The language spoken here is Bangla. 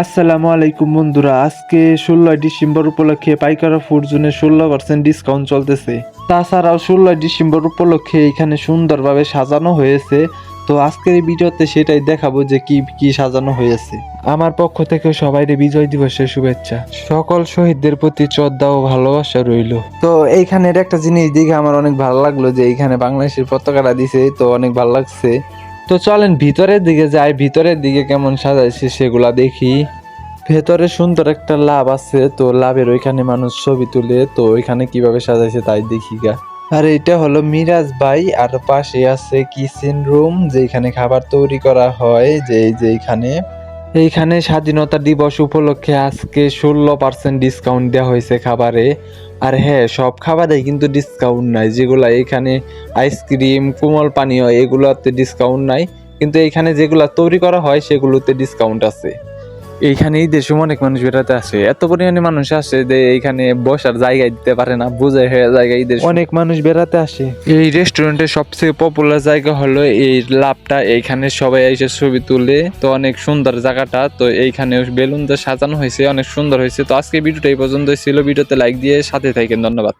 আসসালামু আলাইকুম বন্ধুরা, আজকে ষোলোই ডিসেম্বর উপলক্ষে পাইকারা ফুড জোনে ষোলো পার্সেন্ট ডিসকাউন্ট চলতেছে। তাছাড়াও ষোলোই ডিসেম্বর উপলক্ষে এখানে সুন্দরভাবে সাজানো হয়েছে। তো আজকের এই ভিডিওতে সেটাই দেখাবো যে কি কি সাজানো হয়েছে। আমার পক্ষ থেকে সবাইকে বিজয় দিবসের শুভেচ্ছা। সকল শহীদদের প্রতি শ্রদ্ধা ও ভালোবাসা রইল। তো এইখানের একটা জিনিস দেখে আমার অনেক ভালো লাগল যে এইখানে বাংলাদেশের পতাকাটা দিছে, তো অনেক ভালো লাগছে। তো চলেন ভিতরের দিকে যাই, ভিতরের দিকে কেমন সাজাইছে সেগুলা দেখি। ভেতরে সুন্দর একটা লাভ আছে, তো লাভের ওইখানে মানুষ ছবি তুলে, তো ওইখানে কীভাবে সাজাইছে তাই দেখি গা। আর এটা হলো মিরাজ ভাই, আর পাশে আছে কিচেন রুম যেখানে খাবার তৈরি করা হয় যে যে এইখানে স্বাধীনতা দিবস উপলক্ষে আজকে ষোলো পার্সেন্ট ডিসকাউন্ট দেওয়া হয়েছে খাবারে। আর হ্যাঁ সব খাবারে কিন্তু ডিসকাউন্ট নাই। যেগুলো এখানে আইসক্রিম কোমল পানীয়, এগুলোতে ডিসকাউন্ট নাই। কিন্তু এইখানে যেগুলো তৈরি করা হয়, সেগুলোতে ডিসকাউন্ট আছে। এইখানে ঈদের সময় অনেক মানুষ বেড়াতে আসে। এত পরিমাণে মানুষ আসে যে এইখানে বসার জায়গা দিতে পারে না বুঝে হয়ে জায়গা ঈদের অনেক মানুষ বেড়াতে আসে। এই রেস্টুরেন্টের সবচেয়ে পপুলার জায়গা হলো এই লাভটা। এইখানে সবাই এসে ছবি তুলে তো অনেক সুন্দর জায়গাটা। তো এইখানে বেলুন দিয়ে সাজানো হয়েছে অনেক সুন্দর হয়েছে। তো আজকে ভিডিওটা এই পর্যন্ত ছিল। ভিডিওতে লাইক দিয়ে সাথে থাকেন ধন্যবাদ।